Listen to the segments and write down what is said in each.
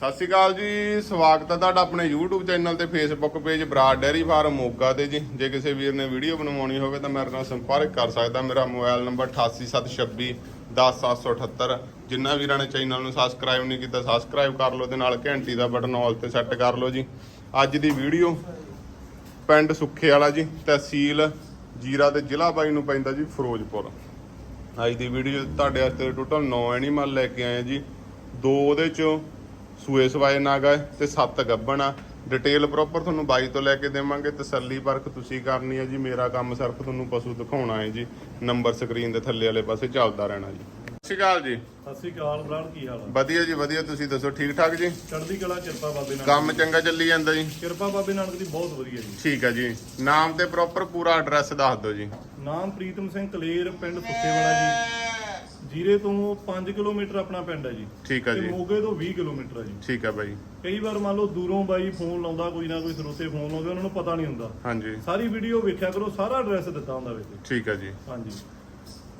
ਸਤਿ ਸ਼੍ਰੀ ਅਕਾਲ ਜੀ, ਸਵਾਗਤ ਹੈ ਤੁਹਾਡਾ ਆਪਣੇ YouTube ਚੈਨਲ ਤੇ Facebook page Brar dairy farm Moga ਤੇ ਜੀ। ਜੇ ਕਿਸੇ ਵੀਰ ਨੇ ਵੀਡੀਓ ਬਣਵਾਉਣੀ ਹੋਵੇ ਤਾਂ ਮੇਰੇ ਨਾਲ ਸੰਪਰਕ ਕਰ ਸਕਦਾ। ਮੇਰਾ ਮੋਬਾਈਲ ਨੰਬਰ 8876 10778 ਜਿੰਨਾ ਵੀਰਾਂ ਨੇ ਚੈਨਲ ਨੂੰ ਸਬਸਕ੍ਰਾਈਬ ਨਹੀਂ ਕੀਤਾ ਸਬਸਕ੍ਰਾਈਬ ਕਰ ਲਓ ਤੇ ਨਾਲ ਘੰਟੀ ਦਾ ਬਟਨ ਆਲ ਤੇ ਸੈੱਟ ਕਰ ਲਓ ਜੀ। ਅੱਜ ਦੀ ਵੀਡੀਓ ਪਿੰਡ ਸੁੱਖੇ ਵਾਲਾ ਜੀ, ਤਹਿਸੀਲ ਜੀਰਾ ਤੇ ਜ਼ਿਲ੍ਹਾ ਬਾਈ ਨੂੰ ਪੈਂਦਾ ਜੀ ਫਿਰੋਜ਼ਪੁਰ। ਅੱਜ ਦੀ ਵੀਡੀਓ ਤੁਹਾਡੇ ਵਾਸਤੇ ਟੋਟਲ 9 ਐਨੀਮਲ ਲੈ ਕੇ ਆਏ ਜੀ। ਦੋ ਉਹਦੇ ਚੋਂ ਸੂਏ ਸਵਾਏ ਨਾਗਾ ਤੇ ਸੱਤ ਗੱਬਣ। ਆ ਡਿਟੇਲ ਪ੍ਰੋਪਰ ਤੁਹਾਨੂੰ ਬਾਈ ਤੋਂ ਲੈ ਕੇ ਦੇਵਾਂਗੇ ਤਸੱਲੀ ਪਰਖ ਤੁਸੀਂ ਕਰਨੀ ਹੈ ਜੀ। ਮੇਰਾ ਕੰਮ ਸਿਰਫ ਤੁਹਾਨੂੰ ਪਸ਼ੂ ਦਿਖਾਉਣਾ ਹੈ ਜੀ। ਨੰਬਰ ਸਕਰੀਨ ਦੇ ਥੱਲੇ ਵਾਲੇ ਪਾਸੇ ਚੱਲਦਾ ਰਹਿਣਾ ਜੀ। ਸਤਿ ਸ਼੍ਰੀ ਅਕਾਲ ਜੀ। ਸਤਿ ਸ੍ਰੀ ਅਕਾਲ ਬਰਾੜ ਕੀ ਹਾਲ ਆ? ਵਧੀਆ ਜੀ ਵਧੀਆ। ਤੁਸੀਂ ਦੱਸੋ ਠੀਕ ਠਾਕ ਜੀ? ਚੜ੍ਹਦੀ ਕਲਾ ਕਿਰਪਾ ਬਾਬੇ ਨਾਨਕ ਕੰਮ ਚੰਗਾ ਚੱਲੀ ਜਾਂਦਾ ਜੀ? ਕਿਰਪਾ ਬਾਬੇ ਨਾਨਕ ਦੀ ਬਹੁਤ ਵਧੀਆ ਜੀ। ਠੀਕ ਹੈ ਜੀ। ਨਾਮ ਤੇ ਪ੍ਰੋਪਰ ਪੂਰਾ ਐਡਰੈਸ ਦੱਸ ਦਿਓ ਜੀ। ਨਾਮ ਪ੍ਰੀਤਮ ਸਿੰਘ ਕਲੇਰ ਪਿੰਡ ਸੁੱਖੇਵਾਲਾ ਜੀ। ਜੀਰੇ ਤੋਂ 5 ਕਿਲੋਮੀਟਰ ਆਪਣਾ ਪਿੰਡ ਹੈ ਜੀ। ਠੀਕ ਹੈ ਤੇ ਜੀ। ਮੋਗੇ ਤੋਂ 20 ਕਿਲੋਮੀਟਰ ਹੈ ਜੀ। ਠੀਕ ਹੈ ਬਾਈ। ਕਈ ਵਾਰ ਮੰਨ ਲਓ ਦੂਰੋਂ ਬਾਈ ਫੋਨ ਲਾਉਂਦਾ ਕੋਈ ਨਾ ਕੋਈ ਸਰੋਤੇ ਫੋਨ ਲਾਉਂਦੇ ਉਹਨਾਂ ਨੂੰ ਪਤਾ ਨਹੀਂ ਹੁੰਦਾ। ਹਾਂਜੀ। ਸਾਰੀ ਵੀਡੀਓ ਵੇਖਿਆ ਕਰੋ ਸਾਰਾ ਐਡਰੈਸ ਦਿੱਤਾ ਹੁੰਦਾ ਵਿੱਚ। ਠੀਕ ਹੈ ਜੀ। ਹਾਂਜੀ।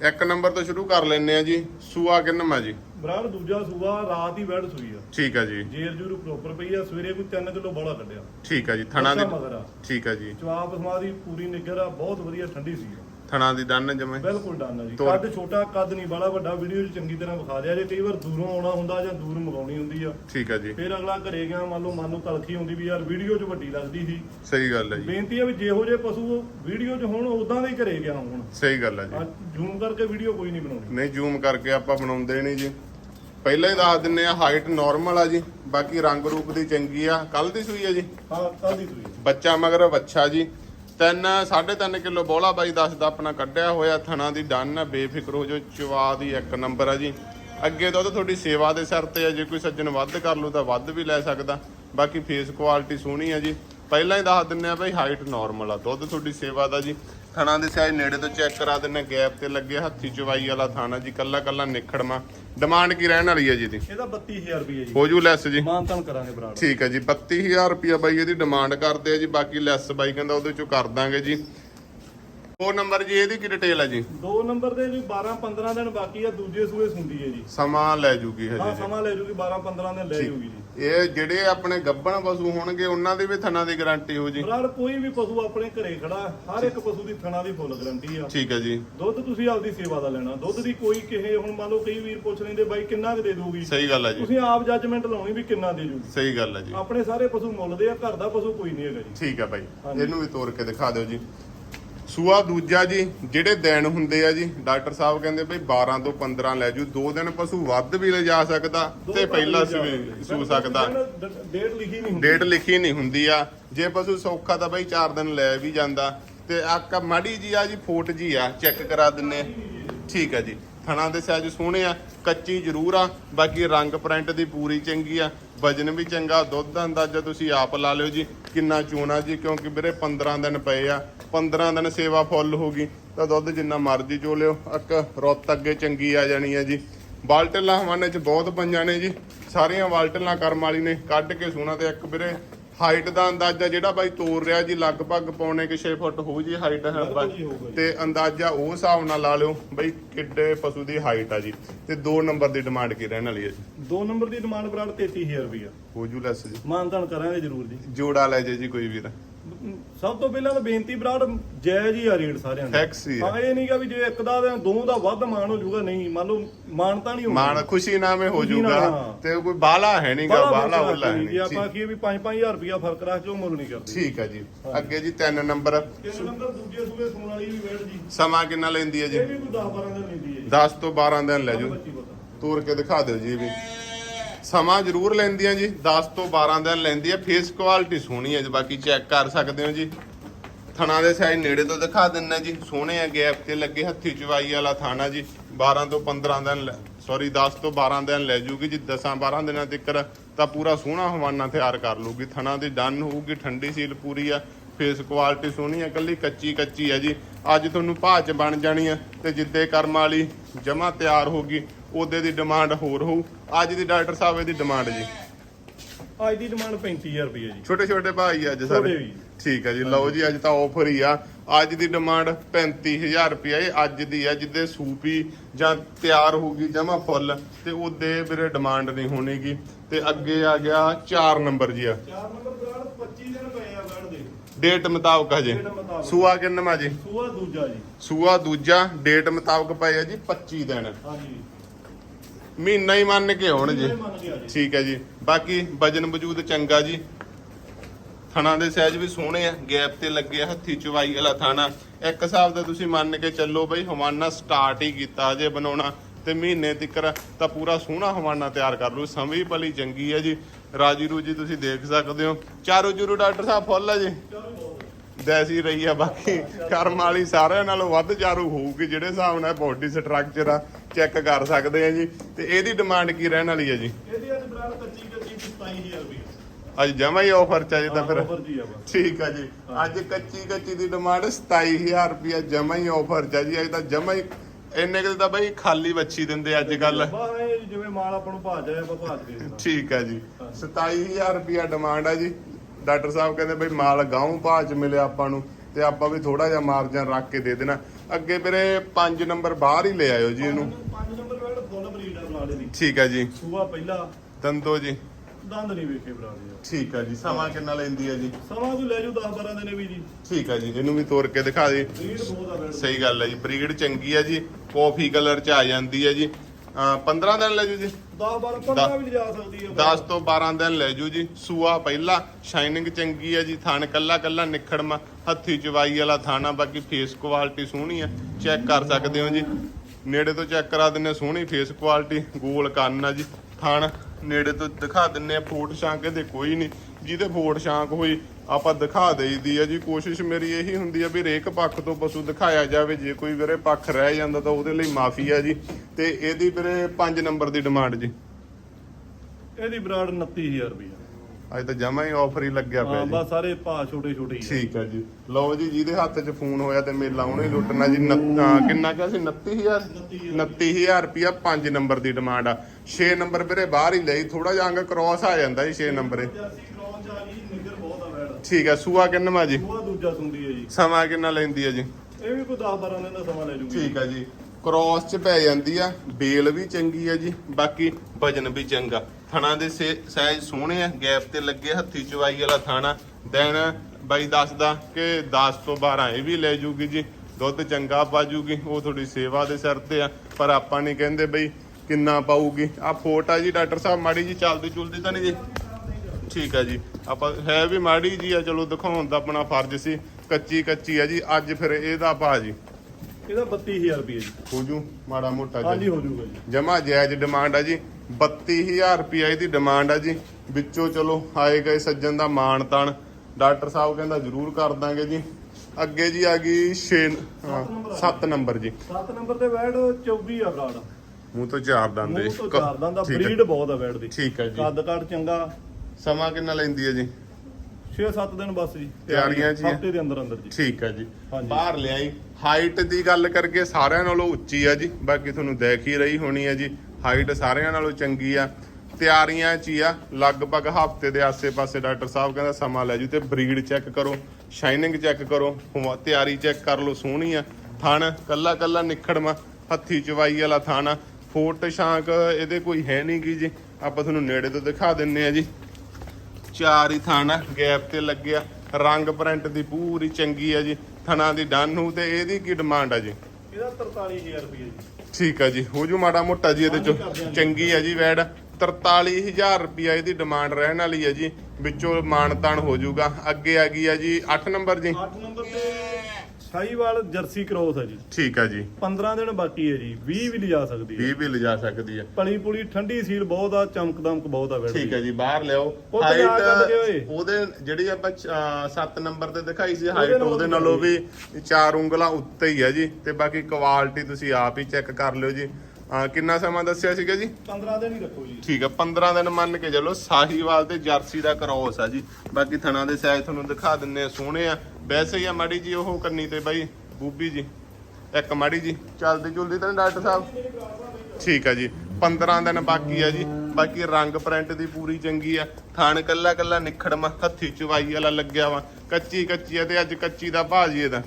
ਇੱਕ ਨੰਬਰ ਤੋਂ ਸ਼ੁਰੂ ਕਰ ਲੈਨੇ ਆ ਜੀ। ਸੂਆ ਕਿੰਨਮਾ ਜੀ? ਬਰਾੜ ਦੂਜਾ ਸੂਆ ਰਾਤ ਹੀ ਬੈਠ ਸੂਈ ਆ। ਠੀਕ ਹੈ ਜੀ। ਜੇਰ ਜੂਰ ਪ੍ਰੋਪਰ ਪਈ ਆ ਸਵੇਰੇ ਕੋਈ 3 ਕਿਲੋ ਬੋਲਾ ਕੱਢਿਆ। ਠੀਕ ਹੈ ਜੀ ਥਣਾ ਦੀ ਮਗਰ ਆ। ਠੀਕ ਹੈ ਜੀ। ਜਵਾਬ ਸਮਾਦੀ ਪੂਰੀ ਨਿੱਗਰ ਆ ਬਹੁਤ ਵਧੀਆ ਠੰਡੀ ਸੀ ਥਣਾ ਦੀ ਦੰਨ ਜਮੇ। ਬਿਲਕੁਲ ਡਨ ਆ ਜੀ। ਤੋਰ- ਕੱਦ ਛੋਟਾ ਕੱਦ ਨਹੀਂ ਬੜਾ ਵੱਡਾ ਵੀਡੀਓ 'ਚ ਚੰਗੀ ਤਰ੍ਹਾਂ ਵਿਖਾ ਦਿਆ ਜੇ। ਕਈ ਵਾਰ ਦੂਰੋਂ ਆਉਣਾ ਹੁੰਦਾ ਜਾਂ ਦੂਰ ਮੰਗਾਉਣੀ ਹੁੰਦੀ ਆ। ਠੀਕ ਹੈ ਜੀ। ਫਿਰ ਅਗਲਾ ਘਰੇ ਗਿਆ ਮੰਨ ਲਓ ਮਨ ਨੂੰ ਤਲਖੀ ਹੁੰਦੀ ਵੀ ਯਾਰ ਵੀਡੀਓ 'ਚ ਵੱਡੀ ਲੱਗਦੀ ਸੀ। ਸਹੀ ਗੱਲ ਹੈ ਜੀ। ਬੇਨਤੀ ਆ ਵੀ ਜਿਹੋ ਜਿਹੇ ਪਸ਼ੂ ਵੀਡੀਓ 'ਚ ਹੁਣ ਉਦਾਂ ਦੇ ਹੀ ਘਰੇ ਗਿਆ ਹੁਣ। ਸਹੀ ਗੱਲ ਹੈ ਜੀ। ਆ ਜ਼ੂਮ ਕਰਕੇ ਵੀਡੀਓ ਕੋਈ ਨਹੀਂ ਬਣਾਉਣੀ। ਨਹੀਂ ਜ਼ੂਮ ਕਰਕੇ ਆਪਾਂ ਬਣਾਉਂਦੇ ਨਹੀਂ ਜੀ। ਪਹਿਲਾਂ ਹੀ ਦੱਸ ਦਿੰਨੇ ਆ ਹਾਈਟ ਨਾਰਮਲ ਆ ਜੀ। ਬਾਕੀ ਰੰਗ ਰੂਪ ਦੀ ਚੰਗੀ ਆ। ਕੱਲ ਦੀ ਸੂਈ ਆ ਜੀ। ਹਾਂ ਕੱਲ ਦੀ ਸੂਈ ਬੱਚਾ ਮਗਰ ਬੱਚਾ ਜੀ। ਤਿੰਨ 3.5 ਕਿਲੋ ਬੋਲਾ ਬਾਈ ਦੱਸਦਾ ਆਪਣਾ ਕੱਢਿਆ ਹੋਇਆ ਥਣਾ ਦੀ ਡੰਨ ਆ ਬੇਫਿਕਰ ਹੋ ਜੋ ਚਵਾ ਦੀ ਇੱਕ ਨੰਬਰ ਆ ਜੀ। ਅੱਗੇ ਦੁੱਧ ਤੁਹਾਡੀ ਸੇਵਾ ਦੇ ਸਿਰ ਤੇ ਆ, ਜੇ ਕੋਈ ਸੱਜਣ ਵੱਧ ਕਰ ਲੂ ਤਾਂ ਵੱਧ ਵੀ ਲੈ ਸਕਦਾ। ਬਾਕੀ ਫੇਸ ਕੁਆਲਿਟੀ ਸੋਹਣੀ ਆ ਜੀ। ਪਹਿਲਾਂ ਹੀ ਦੱਸ ਦਿੰਨੇ ਆ ਬਈ ਹਾਈਟ ਨਾਰਮਲ ਆ, ਦੁੱਧ ਤੁਹਾਡੀ ਸੇਵਾ ਦਾ ਜੀ। ਥਣਾ ਦੇ ਸਾਈਜ਼ ਨੇੜੇ ਤੋਂ ਚੈੱਕ ਕਰਾ ਦਿੰਨੇ ਗੈਪ ਤੇ ਲੱਗੇ ਹੱਥੀ ਚਵਾਈ ਵਾਲਾ ਥਾਣਾ ਜੀ ਕੱਲਾ ਕੱਲਾ ਨਿਖੜਮਾ। ਡਿਮਾਂਡ ਕੀ ਰਹਿਣ ਵਾਲੀ ਹੈ ਜੀ ਦੀ ਇਹਦਾ 32000 ਰੁਪਏ ਜੀ। ਹੋ ਜੂ ਲੈਸ ਜੀ। ਮਾਨਤਨ ਕਰਾਂਗੇ ਬਰਾੜ। ਠੀਕ ਹੈ ਜੀ 32000 ਰੁਪਿਆ ਬਾਈ ਇਹਦੀ ਡਿਮਾਂਡ ਕਰਦੇ ਆ ਜੀ ਬਾਕੀ ਲੈਸ ਬਾਈ ਕਹਿੰਦਾ ਉਹਦੇ ਚੋਂ ਕਰ ਦਾਂਗੇ ਜੀ। ਉਹ ਨੰਬਰ ਜੀ ਇਹਦੀ ਕੀ ਡਿਟੇਲ ਹੈ ਜੀ? ਦੋ ਨੰਬਰ ਦੇ ਜੀ 12 15 ਦਿਨ ਬਾਕੀ ਆ ਦੂਜੇ ਸੂਏ ਸੁੰਦੀ ਹੈ ਜੀ। ਸਮਾਂ ਲੈ ਜੂਗੀ ਹਾਂ ਹਜੇ। ਜੀ ਸਮਾਂ ਲੈ ਜੂਗੀ 12 15 ਦਿਨ ਲੈ ਜੂਗੀ ਜੀ। ਇਹ ਜਿਹੜੇ ਆਪਣੇ ਗੱਬਣ ਪਸ਼ੂ ਹੋਣਗੇ ਉਹਨਾਂ ਦੀ ਵੀ ਥਣਾ ਦੀ ਗਾਰੰਟੀ ਹੋ ਜੀ। ਬਰਾੜ ਕੋਈ ਵੀ ਪਸ਼ੂ ਆਪਣੇ ਘਰੇ ਖੜਾ ਹਰ ਇੱਕ ਪਸ਼ੂ ਦੀ ਥਣਾ ਦੀ ਫੁੱਲ ਗਰੰਟੀ ਆ। ਠੀਕ ਹੈ ਜੀ। ਦੁੱਧ ਤੁਸੀਂ ਆਪਦੀ ਸੇਵਾ ਦਾ ਲੈਣਾ। ਦੁੱਧ ਦੀ ਕੋਈ ਕਿਸੇ ਹੁਣ ਮੰਨ ਲਓ ਕਈ ਵੀਰ ਪੁੱਛ ਲੈਂਦੇ ਬਾਈ ਕਿੰਨਾ ਕੁ ਦੇ ਦੋਗੀ ਸਹੀ ਗੱਲ ਹੈ ਜੀ। ਤੁਸੀਂ ਆਪ ਜੱਜਮੈਂਟ ਲਾਉਣੀ ਵੀ ਕਿੰਨਾ ਦੇ ਜੂਗੀ। ਸਹੀ ਗੱਲ ਹੈ ਜੀ। ਆਪਣੇ ਸਾਰੇ ਪਸ਼ੂ ਮੁੱਲ ਦੇ ਆ ਘਰ ਦਾ ਪਸ਼ੂ ਕੋਈ ਨਹੀਂ ਹੈਗਾ ਜੀ। ਠੀਕ ਹੈ ਬਾਈ। ਇਹਨੂੰ ਵੀ ਤੋੜ ਕੇ ਦਿਖਾ ਦਿਓ ਜੀ। ਸੂਆ ਦੂਜਾ ਜੀ ਜਿਹੜੇ ਦਿਨ ਹੁੰਦੇ ਆ ਜੀ ਡਾਕਟਰ ਸਾਹਿਬ ਕਹਿੰਦੇ ਬਈ 12 ਤੋਂ 15 ਲੈ ਜੂ ਦੋ ਦਿਨ ਪਸ਼ੂ ਵੱਧ ਵੀ ਲਿਜਾ ਸਕਦਾ ਦੋ ਤੇ ਪਹਿਲਾਂ ਸੂ ਸਕਦੇ। ਸਕਦਾ ਡੇਟ ਲਿਖੀ ਨਹੀਂ ਹੁੰਦੀ। ਡੇਟ ਲਿਖੀ ਨਹੀਂ ਹੁੰਦੀ ਆ। ਜੇ ਪਸ਼ੂ ਸੌਖਾ ਤਾਂ ਬਈ 4 ਦਿਨ ਲੈ ਵੀ ਜਾਂਦਾ। ਤੇ ਆਕਾ ਮਾੜੀ ਜੀ ਆ ਜੀ ਫੋਟ ਜੀ ਆ ਚੈੱਕ ਕਰਾ ਦਿੰਨੇ। ਆ। ਠੀਕ ਆ ਜੀ। ਥਣਾ ਦੇ ਸਾਈਜ਼ ਸੋਹਣੇ ਆ, ਕੱਚੀ ਜ਼ਰੂਰ ਆ, ਬਾਕੀ ਰੰਗ ਪ੍ਰਿੰਟ ਦੀ ਪੂਰੀ ਚੰਗੀ ਆ, ਵਜਨ ਵੀ ਚੰਗਾ, ਦੁੱਧ ਦਾ ਅੰਦਾਜ਼ਾ ਤੁਸੀਂ ਆਪ ਲਾ ਲਿਓ ਜੀ, ਕਿੰਨਾ ਚੋਣਾ ਜੀ, ਕਿਉਂਕਿ ਵੀਰੇ 15 ਦਿਨ ਪਏ ਆ 15 ਦਿਨ ਸੇਵਾ ਫੁੱਲ ਹੋ ਗਈ, ਤਾਂ ਦੁੱਧ ਜਿੰਨਾ ਮਰਜ਼ੀ ਚੋ ਲਿਓ, ਇੱਕ ਰੁੱਤ ਅੱਗੇ ਚੰਗੀ ਆ ਜਾਣੀ ਆ ਜੀ। ਬਾਲਟਲਾਂ ਹਵਾਨੇ ਚ ਬਹੁਤ ਪੰਜਾਂ ਨੇ ਜੀ, ਸਾਰੀਆਂ ਬਾਲਟਲਾਂ ਕਰਮ ਵਾਲੀ ਨੇ, ਕੱਢ ਕੇ ਸੋਨਾ ਤੇ ਇੱਕ ਵੀਰੇ ਹਾਈਟ ਦਾ ਅੰਦਾਜ਼ਾ ਜਿਹੜਾ ਬਾਈ ਤੋਰ ਰਿਹਾ ਜੀ ਲਗਭਗ ਪੌਣੇ ਕਿ 6 ਫੁੱਟ ਹੋਊ ਜੀ ਹਾਈਟ ਹੈ ਜੀ। ਤੇ ਅੰਦਾਜ਼ਾ ਉਹ ਹਿਸਾਬ ਨਾਲ ਲਾ ਲਿਓ ਬਈ ਕਿੱਡੇ ਪਸ਼ੂ ਦੀ ਹਾਈਟ ਆ ਜੀ। ਤੇ 2 ਨੰਬਰ ਦੀ ਡਿਮਾਂਡ ਕੀ ਰਹਿਣ ਵਾਲੀ ਹੈ ਜੀ? ਦੋ ਨੰਬਰ ਦੀ ਡਿਮਾਂਡ ਬਰਾੜ 33000 ਰੁਪਇਆ ਹੋ ਜੂ ਲੈਸ ਜੀ। ਮਾਨਤਨ ਕਰਾਂਗੇ ਜ਼ਰੂਰ ਜੀ। ਜੋੜਾ ਲੈ ਜੇ ਜੀ ਕੋਈ ਵੀਰ। ਸਭ ਤੋਂ ਪਹਿਲਾਂ ਤਾਂ ਬੇਨਤੀ ਬਰਾੜ ਜਾਇਜ਼ ਹੀ ਆ ਰੇਟ ਸਾਰਿਆਂ ਦਾ। ਹੀ ਆ। ਹਾਂ ਇਹ ਨਹੀਂਗਾ ਵੀ ਜੇ ਇੱਕ ਦਾ ਜਾਂ ਦੋ ਦਾ ਵੱਧ ਮਾਨ ਹੋ ਜਾਊਗਾ ਨਹੀਂ ਮੰਨ ਲਓ ਮਾਨਤਾ ਨਹੀਂ ਹੋਣੀ ਮਾਣ ਖੁਸ਼ੀ ਨਾਮੇ ਹੋ ਖੁਸ਼ੀ ਹਾਂ। ਤੇ ਕੋਈ ਬਾਲਾ ਹੈ ਨਹੀਂਗਾ ਬਾਹਲਾ ਬਾਲਾ ਫ਼ਰਕ ਹੁੱਲਾ ਹੈ ਨਹੀਂ ਜੀ ਨਹੀਂ ਆਪਾਂ ਕੀ ਵੀ 5-5000 ਰੁਪਇਆ ਫ਼ਰਕ ਰੱਖ ਕੇ ਉਹ ਮੁੱਲ ਨਹੀਂ ਕਰਦੇ। ਠੀਕ ਹੈ ਜੀ। ਅੱਗੇ ਜੀ 3 ਨੰਬਰ। ਕਿੰਨੇ ਨੰਬਰ ਦੂਜੇ ਸੂਬੇ ਸੋਨ ਵਾਲੀ ਵੀ ਬੈਠ ਜੀ। ਸਮਾਂ ਕਿੰਨਾ ਲੈਂਦੀ ਹੈ ਜੀ? ਇਹ ਵੀ ਕੋਈ 10-12 ਦਿਨ ਲੈਂਦੀ ਹੈ ਜੀ। 10 ਤੋਂ 12 ਦਿਨ ਲੈ ਜੂ ਬੱਚੀ ਪਤਾ ਤੋਰ ਕੇ ਦਿਖਾ ਦਿਓ ਜੀ ਇਹ ਵੀ। ਸਮਾਂ ਜ਼ਰੂਰ ਲੈਂਦੀਆਂ ਜੀ 10 ਤੋਂ 12 ਦਿਨ ਲੈਂਦੀ ਆ ਫੇਸ ਕੁਆਲਿਟੀ ਸੋਹਣੀ ਹੈ ਜੀ, ਬਾਕੀ ਚੈੱਕ ਕਰ ਸਕਦੇ ਹੋ ਜੀ। ਥਣਾ ਦੇ ਸਾਈਜ਼ ਨੇੜੇ ਤੋਂ ਦਿਖਾ ਦਿੰਨਾ ਜੀ, ਸੋਹਣੇ ਆ ਗੈਪ ਤੇ ਲੱਗੇ ਹੱਥੀ ਚਵਾਈ ਵਾਲਾ ਥਾਣਾ ਜੀ 12 ਤੋਂ 15 ਦਿਨ ਸੌਰੀ 10 ਤੋਂ 12 ਦਿਨ ਲੈ ਜੂਗੀ ਜੀ 10 12 ਦਿਨਾਂ ਤੱਕ ਤਾਂ ਪੂਰਾ ਸੋਹਣਾ ਹਵਾਨਾ ਤਿਆਰ ਕਰ ਲੂਗੀ। ਥਣਾ ਦੀ ਡਨ ਹੋਊਗੀ, ਠੰਡੀ ਸੀਲ ਪੂਰੀ ਆ ਫੇਸ ਕੁਆਲਿਟੀ ਸੋਹਣੀ ਆ ਕੱਲੀ ਕੱਚੀ ਕੱਚੀ ਆ ਜੀ। ਅੱਜ ਤੁਹਾਨੂੰ ਭਾਅ ਚ ਬਣ ਜਾਣੀ ਆ, ਤੇ ਜਿੱਦੇ ਕਰਮ ਵਾਲੀ ਜਮਾ ਤਿਆਰ ਹੋਗੀ ਉਹਦੇ ਦੀ ਡਿਮਾਂਡ ਹੋਰ ਹੋਊ। ਅੱਜ ਦੀ ਡਾਕਟਰ ਸਾਹਿਬ ਇਹਦੀ ਡਿਮਾਂਡ ਜੀ। ਅੱਜ ਦੀ ਡਿਮਾਂਡ 35000 ਰੁਪਏ ਜੀ। ਛੋਟੇ ਛੋਟੇ ਭਾਈ ਅੱਜ ਛੋਟੇ ਸਾਰੇ ਵੀ। ਠੀਕ ਹੈ ਜੀ ਲਓ ਜੀ ਅੱਜ ਤਾਂ ਆਫਰ ਹੀ ਆ। ਅੱਜ ਦੀ ਡਿਮਾਂਡ 35000 ਰੁਪਏ ਇਹ ਅੱਜ ਦੀ ਆ ਜਿੱਦੇ ਸੂਪੀ ਜਾਂ ਤਿਆਰ ਹੋਊਗੀ ਜਮਾ ਫੁੱਲ ਤੇ ਉਹਦੇ ਵੀਰੇ ਡਿਮਾਂਡ ਨਹੀਂ ਹੋਣੀਗੀ। ਤੇ ਅੱਗੇ ਆ ਗਿਆ 4 ਨੰਬਰ ਜੀ ਆ। 4 ਨੰਬਰ ਬਰਾੜ 25 ਦਿਨ ਪਏ ਆ ਦੇ। ਡੇਟ ਮੁਤਾਬਕ ਹਜੇ ਡੇਟ ਮੁਤਾਬਕ। ਸੂਆ ਕਿੰਨਵਾ ਜੀ? ਸੂਆ ਦੂਜਾ ਜੀ। ਸੂਆ ਦੂਜਾ ਡੇਟ ਮੁਤਾਬਕ ਪਏ ਆ ਜੀ 25 ਦਿਨ। ਹਾਂਜੀ। ਮਹੀਨਾ ਹੀ ਮੰਨ ਕੇ ਹੋਣ ਜੀ। ਠੀਕ ਹੈ ਜੀ। ਬਾਕੀ ਵਜਨ ਵਜੂਦ ਚੰਗਾ ਜੀ। ਥਣਾ ਦੇ ਸਾਈਜ਼ ਵੀ ਸੋਹਣੇ ਆ। ਗੈਪ ਤੇ ਲੱਗੇ ਆ, ਹੱਥੀ ਚਵਾਈ ਵਾਲਾ ਥਾਣਾ। ਇੱਕ ਹਿਸਾਬ ਦਾ ਤੁਸੀਂ ਮੰਨ ਕੇ ਚੱਲੋ ਬਈ ਹਵਾਨਾ ਸਟਾਰਟ ਹੀ ਕੀਤਾ ਜੇ ਬਣਾਉਣਾ ਤੇ ਮਹੀਨੇ ਤੱਕਰ ਤਾਂ ਪੂਰਾ ਸੋਹਣਾ ਹਵਾਨਾ ਤਿਆਰ ਕਰ ਲੂ ਸਮੀ ਭਲੀ ਚੰਗੀ ਹੈ ਜੀ। ਰਾਜੀ ਰੂਜੀ ਤੁਸੀਂ ਦੇਖ ਸਕਦੇ ਹੋ। ਚਾਰੋ ਜੁਰੂ ਡਾਕਟਰ ਸਾਹਿਬ ਫੁੱਲ ਹੈ ਜੀ। ਦੈਸੀ ਰਹੀ ਆ ਬਾਕੀ। ਕਰਮ ਵਾਲੀ ਸਾਰਿਆਂ ਨਾਲੋਂ ਵੱਧ ਚਾਰੂ ਹੋਊਗੀ ਜਿਹੜੇ ਹਿਸਾਬ ਨਾਲ ਬੋਡੀ ਸਟਰਕਚਰ ਆ। ਚੈੱਕ ਕਰ ਸਕਦੇ ਆ ਜੀ। ਤੇ ਇਹਦੀ ਡਿਮਾਂਡ ਕੀ ਰਹਿਣ ਵਾਲੀ ਹੈ ਜੀ? ਇਹਦੀ ਅੱਜ ਬਰਾੜ ਕੱਚੀ ਕੱਚੀ 27000 ਰੁਪਏ ਅੱਜ ਜਮਾ ਹੀ ਆਫਰ ਤਾਂ ਫਿਰ। ਆਫਰ ਜੀ ਆ ਬਸ। ਠੀਕ ਆ ਜੀ। ਅੱਜ ਕੱਚੀ ਕੱਚੀ ਦੀ ਡਿਮਾਂਡ 27000 ਰੁਪਿਆ ਜਮਾ ਹੀ ਆਫਰ ਚ ਜੀ। ਅੱਜ ਤਾਂ ਜਮਾ ਹੀ ਇੰਨੇ ਕੁ ਤਾਂ ਬਈ ਖਾਲੀ ਵੱਛੀ ਦਿੰਦੇ ਅੱਜ ਕੱਲ ਜਿਵੇਂ ਮਾਲ ਆਪਾਂ ਨੂੰ ਭਾਜ ਜਾਏ ਆਪਾਂ ਭਾਜ ਦੇ ਠੀਕ ਆ ਜੀ। 27000 ਰੁਪਿਆ ਡਿਮਾਂਡ ਆ ਜੀ। ਡਾਕਟਰ ਸਾਹਿਬ ਕਹਿੰਦੇ ਬਈ ਮਾਲ ਗਾਉਂ ਚ ਮਿਲਿਆ ਆਪਾਂ ਨੂੰ। ਤੇ ਆਪਾਂ ਵੀ ਥੋੜਾ ਜਿਹਾ ਮਾਰਜਨ ਰੱਖ ਕੇ ਦੇ ਦੇਣਾ। ਅੱਗੇ ਵੀਰੇ 5 ਨੰਬਰ ਬਾਹਰ ਹੀ ਲੈ ਆਇਓ ਜੀ ਇਹਨੂੰ। 5 ਨੰਬਰ ਬੈਠ ਫੁੱਲ ਬਰੀਡ ਆ ਬਰਾੜੇ ਦੀ ਠੀਕ ਆ ਜੀ। ਸੂਆ ਪਹਿਲਾ ਦੰਦੋ ਜੀ। ਦੰਦ ਨਹੀਂ ਵੇਖੇ ਬਰਾੜੇ ਆ। ਠੀਕ ਆ ਜੀ ਸਮਾਂ ਕਿੰਨਾ ਲੈਂਦੀ ਆ ਜੀ? ਸਮਾਂ ਕੋਈ ਲੈ ਜੂ 10 12 ਦਿਨੇ ਵੀ ਜੀ। ਠੀਕ ਆ ਜੀ ਇਹਨੂੰ ਵੀ ਤੋੜ ਕੇ ਦਿਖਾ ਦੇ। ਬਰੀਡ ਬਹੁਤ ਆ ਬੈਠ ਸਹੀ ਗੱਲ ਹੈ ਜੀ ਬਰੀਡ ਚੰਗੀ ਹੈ ਜੀ ਕਾਫੀ ਕਲਰ ਚ ਆ ਜਾਂਦੀ ਹੈ ਜੀ। ਅਹ 15 ਦਿਨ ਲੈ ਜੂ। ਜੀ 10 12 15 ਵੀ ਲਿਜਾ ਸਕਦੀ ਹੈ 10 ਤੋਂ 12 ਦਿਨ ਲੈ ਜੂ ਜੀ। ਸੂਆ ਪਹਿਲਾ ਸ਼ਾਈਨਿੰਗ ਚੰਗੀ ਹੈ ਜੀ ਥਣ ਕੱਲਾ ਕੱਲਾ ਨਿਖੜਮਾ। ਹੱਥੀ ਚਵਾਈ ਵਾਲਾ ਥਾਣਾ, ਬਾਕੀ ਫੇਸ ਕੁਆਲਿਟੀ ਸੋਹਣੀ ਹੈ ਚੈੱਕ ਕਰ ਸਕਦੇ ਹੋ ਜੀ। ਨੇੜੇ ਤੋਂ ਚੈੱਕ ਕਰਾ ਦਿੰਨੇ ਸੋਹਣੀ ਫੇਸ ਕੁਆਲਿਟੀ ਗੋਲ ਕੰਨ ਆ ਜੀ। ਥਣ ਨੇੜੇ ਤੋਂ ਦਿਖਾ ਦਿੰਨੇ ਆ, ਫੋਟ ਸ਼ਾਂਕ ਇਹਦੇ ਕੋਈ ਨਹੀਂ। ਜਿਹਦੇ ਫੋਟ ਸ਼ਾਂਕ ਹੋਈ, ਆਪਾਂ ਦਿਖਾ ਦੇਈਦੀ ਆ ਜੀ। ਕੋਸ਼ਿਸ਼ ਮੇਰੀ ਇਹੀ ਹੁੰਦੀ ਆ ਵੀ ਹਰੇਕ ਪੱਖ ਤੋਂ ਪਸ਼ੂ ਦਿਖਾਇਆ ਜਾਵੇ। ਜੇ ਕੋਈ ਵੀਰੇ ਪੱਖ ਰਹਿ ਜਾਂਦਾ ਤਾਂ ਉਹਦੇ ਲਈ ਮਾਫੀ ਆ ਜੀ। ਤੇ ਇਹਦੀ ਵੀਰੇ 5 ਨੰਬਰ ਦੀ ਡਿਮਾਂਡ ਜੀ। ਇਹਦੀ ਬਰਾੜ 29000 ਰੁਪਏ ਅੱਜ ਤਾਂ ਜਮਾ ਹੀ ਆਫਰ ਹੀ ਲੱਗਿਆ ਪਿਆ ਹਾਂ ਜੀ। ਬਸ ਸਾਰੇ ਭਾ ਛੋਟੇ ਛੋਟੇ ਹੀ ਆ। ਠੀਕ ਹੈ ਜੀ। ਲਓ ਜੀ ਜਿਹਦੇ ਹੱਥ 'ਚ ਫੋਨ ਹੋਇਆ ਤੇ ਮੇਲਾ ਉਹਨੇ ਲੁੱਟਣਾ ਜੀ। ਨੱਤ- ਅਹ ਕਿੰਨਾ ਕਿਹਾ ਸੀ? 29000 29000 ਰੁਪਿਆ 5 ਨੰਬਰ ਦੀ ਡਿਮਾਂਡ ਆ। 6 ਨੰਬਰ ਵੀਰੇ ਬਾਹਰ ਹੀ ਲਈ। ਥੋੜਾ ਜਿਹਾ ਅੰਗ ਕ੍ਰਾਸ ਆ ਜਾਂਦਾ ਜੀ 6 ਨੰਬਰ। ਚ ਆ ਗਈ ਨਿੱਗਰ ਬਹੁਤ ਆ ਠੀਕ ਹੈ ਸੂਆ ਕਿੰਨਵਾ ਜੀ? ਸੂਆ ਦੂਜਾ ਸੁੰਦੀ ਹੈ ਜੀ। ਸਮਾਂ ਕਿੰਨਾ ਲੈਂਦੀ ਹੈ ਜੀ? ਇਹ ਵੀ ਕੋਈ 10 12 ਦਿਨ ਦਾ ਸਮਾਂ ਲੈ ਜੂਗੀ। ਠੀਕ ਹੈ ਜੀ। ਕ੍ਰਾਸ 'ਚ ਪੈ ਜਾਂਦੀ ਆ, ਬੇਲ ਵੀ ਚੰਗੀ ਆ ਜੀ, ਬਾਕੀ ਵਜਨ ਵੀ ਚੰਗਾ। ਥਣਾ ਦੇ ਸਾਈਜ਼ ਸੋਹਣੇ ਆ, ਗੈਪ ਤੇ ਲੱਗੇ ਹੱਥੀ ਚਵਾਈ ਵਾਲਾ ਥਾਣਾ। ਦੈਨ ਬਾਈ ਦੱਸਦਾ ਕਿ 10 ਤੋਂ 12 ਇਹ ਵੀ ਲੈ ਜੂਗੀ ਜੀ, ਦੁੱਧ ਚੰਗਾ ਪਾਜੂਗੀ, ਉਹ ਤੁਹਾਡੀ ਸੇਵਾ ਦੇ ਸਿਰ ਤੇ ਆ। ਪਰ ਆਪਾਂ ਨਹੀਂ ਕਹਿੰਦੇ ਬਈ ਕਿੰਨਾ ਪਾਊਗੀ। ਆ ਫੋਟਾ ਜੀ, ਡਾਕਟਰ ਸਾਹਿਬ, ਮਾੜੀ ਜੀ ਚੱਲਦੀ ਚੁਲਦੀ ਤਾਂ ਨਹੀਂ ਜੀ? ਠੀਕ ਆ ਜੀ। ਆਪਾਂ ਹੈ ਵੀ ਮਾੜੀ ਜੀ ਆ, ਚਲੋ ਦਿਖਾਉਣ ਦਾ ਆਪਣਾ ਫਰਜ਼ ਸੀ। ਕੱਚੀ ਕੱਚੀ ਆ ਜੀ, ਅੱਜ ਫਿਰ ਇਹਦਾ ਭਾਅ ਜੀ। ਇਹਦਾ 32000 ਰੁਪਏ ਜੀ। ਹੋ ਜੂ ਮਾੜਾ ਮੋਟਾ ਹਾਂਜੀ ਜੀ ਹੋ ਜੂਗਾ ਜੀ ਜਮਾ ਜਾਇਜ਼ ਡਿਮਾਂਡ ਆ ਜੀ। 32000 ਰੁਪਏ ਇਹਦੀ ਡਿਮਾਂਡ ਆ ਜੀ। ਵਿੱਚੋਂ ਚਲੋ ਆਏ ਗਏ ਸੱਜਣ ਦਾ ਮਾਣ ਤਾਣ। ਡਾਕਟਰ ਸਾਹਿਬ ਕਹਿੰਦਾ ਜ਼ਰੂਰ ਕਰ ਦਾਂਗੇ ਜੀ। ਅੱਗੇ ਜੀ ਆ ਗਈ 6 7 ਨੰਬਰ ਜੀ। 7 ਨੰਬਰ ਤੇ ਬੈਠ 24 ਆ ਬਰਾੜ ਮੂੰਹ ਤੋਂ ਚਾਰ ਦੰਦ ਮੂੰਹ ਤੋਂ ਚਾਰ ਦੰਦ ਦਾ। ਬਰੀਡ ਬਹੁਤ ਆ ਬੈਠ ਦੀ। ਠੀਕ ਹੈ ਜੀ। ਕੱਦ ਕਾਠ ਚੰਗਾ। ਸਮਾਂ ਕਿੰਨਾ ਲੈਂਦੀ ਹੈ ਜੀ? 6-7 ਦਿਨ ਬਸ ਜੀ। ਤਿਆਰੀਆਂ ਆ। ਹਫ਼ਤੇ ਦੇ ਅੰਦਰ ਅੰਦਰ ਜੀ। ਠੀਕ ਹੈ ਜੀ। ਬਾਹਰ ਲਿਆਈ। ਹਾਈਟ ਦੀ ਗੱਲ ਕਰਕੇ ਸਾਰਿਆਂ ਨਾਲੋਂ ਉੱਚੀ ਆ ਜੀ। ਬਾਕੀ ਤੁਹਾਨੂੰ ਦੇਖ ਹੀ ਰਹੀ ਹੋਣੀ ਆ ਜੀ। ਹਾਈਟ ਸਾਰਿਆਂ ਨਾਲੋਂ ਚੰਗੀ ਆ। ਤਿਆਰੀਆਂ 'ਚ ਹੀ ਆ। ਲਗਭਗ ਹਫ਼ਤੇ ਦੇ ਆਸੇ-ਪਾਸੇ ਡਾਕਟਰ ਸਾਹਿਬ ਕਹਿੰਦਾ ਸਮਾਂ ਲੈ ਜੂ ਤੇ ਬਰੀਡ ਚੈੱਕ ਕਰੋ ਸ਼ਾਈਨਿੰਗ ਚੈੱਕ ਕਰੋ ਤਿਆਰੀ ਚੈੱਕ ਕਰ ਲਓ ਸੋਹਣੀ ਆ। ਥਣ ਕੱਲਾ ਕੱਲਾ ਨਿਖੜਮਾ ਹੱਥੀ ਚਵਾਈ ਵਾਲਾ ਥਣ ਫੋਟ ਸ਼ਾਂਕ ਇਹਦੇ ਕੋਈ ਹੈ ਨਹੀਂ ਗੀ ਜੀ। ਆਪਾਂ ਤੁਹਾਨੂੰ ਨੇੜੇ ਤੋਂ ਦਿਖਾ ਦਿੰਨੇ ਆ ਜੀ। ਚਾਰ ਹੀ ਥਾਣਾ ਗੈਪ ਤੇ ਲੱਗਿਆ। ਰੰਗ ਪ੍ਰਿੰਟ ਦੀ ਪੂਰੀ ਚੰਗੀ ਆ ਜੀ। ਥਣਾ ਦੀ ਡਾਨੂ ਤੇ ਇਹਦੀ ਕੀ ਡਿਮਾਂਡ ਆ ਜੀ? ਇਹਦਾ 43000 ਰੁਪਏ ਜੀ। ਠੀਕ ਆ ਜੀ। ਹੋ ਜੂ ਮਾੜਾ ਮੋਟਾ ਜੀ ਇਹਦੇ ਚ। ਚੰਗੀ ਆ ਜੀ ਵੈਡ 43000 ਰੁਪਿਆ ਇਹਦੀ ਡਿਮਾਂਡ ਰਹਿਣ ਵਾਲੀ ਹੈ ਜੀ। ਵਿੱਚੋਂ ਮਾਣ ਤਾਣ ਹੋ ਜਾਊਗਾ ਅੱਗੇ ਆ ਗਈ ਆ ਜੀ 8 ਨੰਬਰ ਜੀ। 8 ਨੰਬਰ ਤੇ ਸ਼ਾਹੀਵਾਲ ਜਰਸੀ ਕ੍ਰੋਸ ਹੈ ਜੀ। ਠੀਕ ਆ ਜੀ। 15 ਦਿਨ ਬਾਕੀ ਹੈ ਜੀ। 20 ਵੀ ਲਿਜਾ ਸਕਦੀ ਹੈ। 20 ਵੀ ਲਿਜਾ ਸਕਦੀ ਆ ਪਲੀ ਪੁਲੀ ਠੰਡੀ ਸੀਲ ਬਹੁਤ ਆ ਚਮਕ ਦਮਕ ਬਹੁਤ ਆ ਠੀਕ ਹੈ ਜੀ ਬਾਹਰ ਉਹ ਤਾਂ ਕੇ ਓਏ। ਉਹਦੇ ਜਿਹੜੀ ਆਪਾਂ 7 ਨੰਬਰ ਤੇ ਦਿਖਾਈ ਸੀ ਹਾਈਟ ਉਹਦੇ ਨਾਲੋਂ ਵੀ ਚਾਰ ਉਂਗਲਾਂ ਉੱਤੇ ਹੀ ਹੈ ਜੀ। ਤੇ ਬਾਕੀ ਕੁਆਲਿਟੀ ਤੁਸੀਂ ਆਪ ਹੀ ਚੈੱਕ ਕਰ ਲਿਓ ਜੀ। ਅਹ ਕਿੰਨਾ ਸਮਾਂ ਦੱਸਿਆ ਸੀਗਾ ਜੀ? 15 ਦਿਨ ਹੀ ਰੱਖੋ ਜੀ। ਠੀਕ ਹੈ 15 ਦਿਨ ਮੰਨ ਕੇ ਚੱਲੋ ਸਾਹੀਵਾਲ ਤੇ ਜਰਸੀ ਦਾ ਕ੍ਰੋਸ ਆ ਜੀ। ਬਾਕੀ ਥਣਾ ਦੇ ਸਾਈਜ਼ ਤੁਹਾਨੂੰ ਦਿਖਾ ਦਿੰਨੇ ਆ ਸੋਹਣੇ ਆ। ਵੈਸੇ ਹੀ ਆ ਮਾੜੀ ਜੀ ਉਹ ਕੰਨੀ ਤੇ ਬਾਈ ਬੂਬੀ ਜੀ। ਇੱਕ ਮਾੜੀ ਜੀ ਚੱਲਦੀ ਚੁਲਦੀ ਤਾਂ ਡਾਕਟਰ ਸਾਹਿਬ? ਠੀਕ ਆ ਜੀ 15 ਦਿਨ ਬਾਕੀ ਆ ਜੀ। ਬਾਕੀ ਰੰਗ ਪ੍ਰਿੰਟ ਦੀ ਪੂਰੀ ਚੰਗੀ ਆ। ਥਣ ਕੱਲਾ ਕੱਲਾ ਨਿਖੜਮਾ ਹੱਥੀ ਚਵਾਈ ਵਾਲਾ ਲੱਗਿਆ ਵਾ। ਕੱਚੀ ਕੱਚੀ ਆ ਤੇ ਅੱਜ ਕੱਚੀ ਦਾ ਭਾਅ ਜੀ ਇਹਦਾ।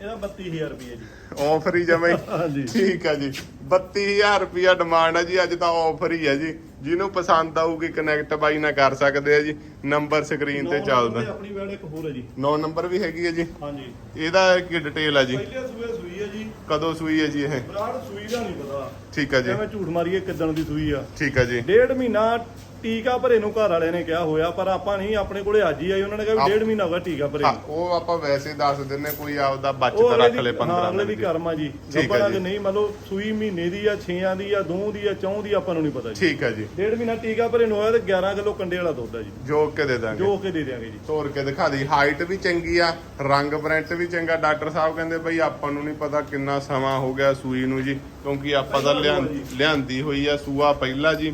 ਇਹਦਾ 32000 ਰੁਪਏ ਜੀ। ਆਫਰ ਹੀ ਜਮਾਈ ਹਾਂਜੀ। ਠੀਕ ਆ ਜੀ। 32000 ਰੁਪਿਆ ਡਿਮਾਂਡ ਆ ਜੀ ਅੱਜ ਤਾਂ ਆਫਰ ਹੀ ਆ ਜੀ। ਜਿਹਨੂੰ ਪਸੰਦ ਆਊਗੀ ਕਨੈਕਟ ਬਾਈ ਨਾਲ ਕਰ ਸਕਦੇ ਆ ਜੀ। ਨੰਬਰ ਸਕਰੀਨ ਤੇ ਨੌ ਚੱਲਦਾ। ਆਪਣੀ ਵੈੜ ਇੱਕ ਹੋਰ ਹੈ ਜੀ। 9 ਨੰਬਰ ਵੀ ਹੈਗੀ ਹੈ ਜੀ। ਹਾਂਜੀ। ਇਹਦਾ ਕੀ ਡਿਟੇਲ ਹੈ ਜੀ? ਪਹਿਲੇ ਸੂਏ ਸੂਈ ਹੈ ਜੀ। ਕਦੋਂ ਸੂਈ ਹੈ ਜੀ ਇਹ? ਬਰਾੜ ਸੂਈ ਦਾ ਨਹੀਂ ਪਤਾ। ਠੀਕ ਹੈ ਜੀ। ਐਵੇਂ ਝੂਠ ਮਾਰੀਏ ਕਿੱਦਣ ਦੀ ਸੂਈ ਆ। ਠੀਕ ਹੈ ਜੀ। ਡੇਢ ਮਹੀਨਾ ਟੀਕਾ ਭਰੇ ਨੂੰ ਘਰ ਵਾਲਿਆਂ ਨੇ ਕਿਹਾ ਹੋਇਆ ਪਰ ਆਪਾਂ ਨਹੀਂ ਆਪਣੇ ਕੋਲੇ ਅੱਜ ਹੀ ਆਈ ਉਹਨਾਂ ਨੇ ਕਿਹਾ ਵੀ ਡੇਢ ਮਹੀਨਾ ਹੋ ਗਿਆ ਟੀਕਾ ਭਰੇ ਹਾਂ ਨੂੰ। ਉਹ ਆਪਾਂ ਵੈਸੇ ਦੱਸ ਦਿੰਨੇ ਕੋਈ ਆਪਦਾ ਬਚਤ ਰੱਖ ਦੀ- ਲੈ ਹਾਂ, 15 ਅਗਲੇ ਦੀ ਦੀ। ਕਰਮਾ ਜੀ। ਠੀਕ ਹੈ ਗੱਪਣਾ ਜੀ। ਨਹੀਂ ਸੂਈ ਮਹੀਨੇ ਦੀ ਆ 6ਾਂ ਦੀ ਆ 2 ਦੀ ਆ 4 ਦੀ ਆਪਾਂ ਨੂੰ ਨਹੀਂ ਪਤਾ ਜੀ। ਠੀਕ ਹੈ ਜੀ। ਡੇਢ ਮਹੀਨਾ ਟੀਕਾ ਭਰੇ ਨੂੰ ਹੋਇਆ ਤੇ 11 ਕਿਲੋ ਕੰਡੇ ਵਾਲਾ ਦੁੱਧ ਆ ਜੀ। ਜੋ ਕੇ ਦੇ ਦਾਂਗੇ। ਜੋ ਕੇ ਦੇ ਦਿਆਂਗੇ ਜੀ। ਤੋੜ ਕੇ ਦਿਖਾ ਦੀ। ਹਾਈਟ ਵੀ ਚੰਗੀ ਆ ਰੰਗ ਪ੍ਰਿੰਟ ਵੀ ਚੰਗਾ। ਡਾਕਟਰ ਸਾਹਿਬ ਕਹਿੰਦੇ ਬਈ ਆਪਾਂ ਨੂੰ ਨਹੀਂ ਪਤਾ ਕਿੰਨਾ ਸਮਾਂ ਹੋ ਗਿਆ ਸੂਈ ਨੂੰ ਜੀ ਕਿਉਂਕਿ ਆਪਾਂ ਤਾਂ ਲਿਆਂ- ਲਿਆਂਦੀ ਹੋਈ ਆ ਸੂਆ ਪਹਿਲਾ ਜੀ।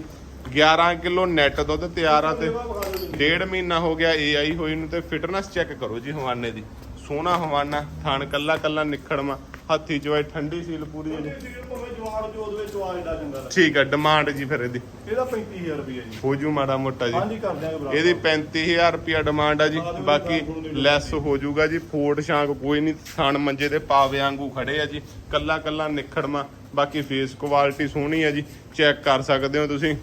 11 ਕਿਲੋ ਨੈਟ ਦੁੱਧ ਤਿਆਰ ਆ ਤੇ ਡੇਢ ਮਹੀਨਾ ਹੋ ਗਿਆ ਏਆਈ ਹੋਈ ਨੂੰ ਤੇ ਫਿਟਨੈਸ ਚੈੱਕ ਕਰੋ ਜੀ ਹਵਾਨੇ ਦੀ। ਸੋਹਣਾ ਹਵਾਨਾ ਥਣ ਕੱਲਾ ਕੱਲਾ ਨਿਖੜਵਾ ਹੱਥੀ ਚੋਏ ਠੰਡੀ ਸੀਲ ਪੂਰੀ ਜੀ ਆ ਠੀਕ ਹੈ ਡਿਮਾਂਡ ਜੀ ਫਿਰ ਇਹਦੀ। ਇਹਦਾ 35000 ਰੁਪਏ ਜੀ। ਹੋ ਜੂ ਮਾੜਾ ਮੋਟਾ ਜੀ। ਹਾਂਜੀ ਕਰ ਦਿਆਂਗੇ ਇਹਦੀ 35000 ਰੁਪਿਆ ਡਿਮਾਂਡ ਆ ਜੀ। ਬਾਕੀ ਲੈਸ ਹੋ ਜਾਊਗਾ ਜੀ। ਫੋਰਡ ਸ਼ਾਂਕ ਕੋਈ ਨਹੀਂ ਥਣ ਮੰਜੇ ਦੇ ਪਾਵੇ ਵਾਂਗੂ ਖੜੇ ਆ ਜੀ। ਕੱਲਾ ਕੱਲਾ ਨਿਖੜਮਾ ਬਾਕੀ ਫੇਸ ਕੁਆਲਿਟੀ ਸੋਹਣੀ ਆ ਜੀ। ਚੈੱਕ ਕਰ ਸਕਦੇ ਹੋ ਤੁਸੀਂ।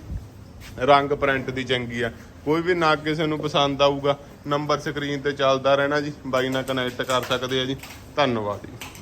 ਰੰਗ ਪ੍ਰਿੰਟ ਦੀ ਚੰਗੀ ਆ। ਕੋਈ ਵੀ ਨਾ ਕਿਸੇ ਨੂੰ ਪਸੰਦ ਆਊਗਾ ਨੰਬਰ ਸਕਰੀਨ ਤੇ ਚੱਲਦਾ ਰਹਿਣਾ ਜੀ। ਬਾਈ ਨਾਲ ਕਨੈਕਟ ਕਰ ਸਕਦੇ ਆ ਜੀ। ਧੰਨਵਾਦ ਜੀ।